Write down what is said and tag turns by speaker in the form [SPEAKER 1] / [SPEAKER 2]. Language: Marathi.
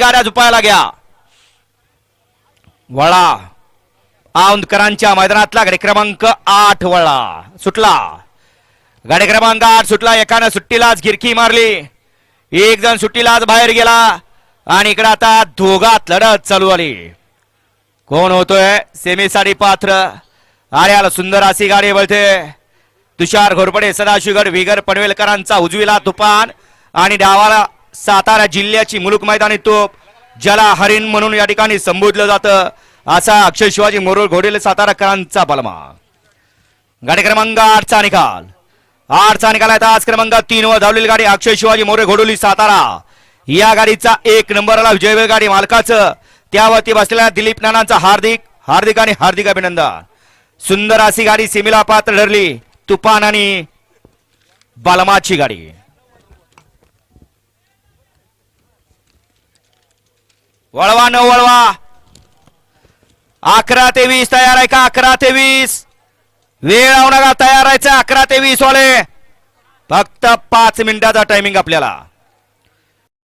[SPEAKER 1] गाड्या झुपायला घ्या वळा. औंधकरांच्या मैदानातला गाडी क्रमांक आठ वळा. सुटला. गाडी क्रमांक आठ सुटला. एकानं सुट्टीलाच गिरकी मारली. एक जण सुट्टीलाच बाहेर गेला. आणि इकडे आता दोघात लढत चालू आली. कोण होतोय? सेमीसाठी पात्र. आर्याला सुंदर अशी गाडी वळते. तुषार घोरपडे सदाशिवगड विगर पनवेलकरांचा उजवीला तुफान. आणि डावाला सातारा जिल्ह्याची मुलुक मैदानी तोप ज्याला हरिण म्हणून या ठिकाणी संबोधलं जातं असा अक्षय शिवाजी मोरोळ घोडेल साताराकरांचा बलमा गाडी क्रमांक आठचा निकाल. आठचा निकाल आहे आज क्रमांक तीन वर धावलेली गाडी अक्षय शिवाजी मोरे घोडोली सातारा. या गाडीचा एक नंबरला विजयवेळ गाडी मालकाचं. त्यावरती बसलेल्या दिलीप नानांचा हार्दिक हार्दिक आणि हार्दिक अभिनंदन. सुंदर अशी गाडी सीमेला पात्र ठरली. तुफान आणि बलमाची गाडी. वळवा न वळवा. अकरा ते वीस तयार आहे का? अकरा ते वीस. वेळ लावू नका तयार आहे अकरा ते वीस वाले. फक्त पाच मिनिटाचा टायमिंग आपल्याला.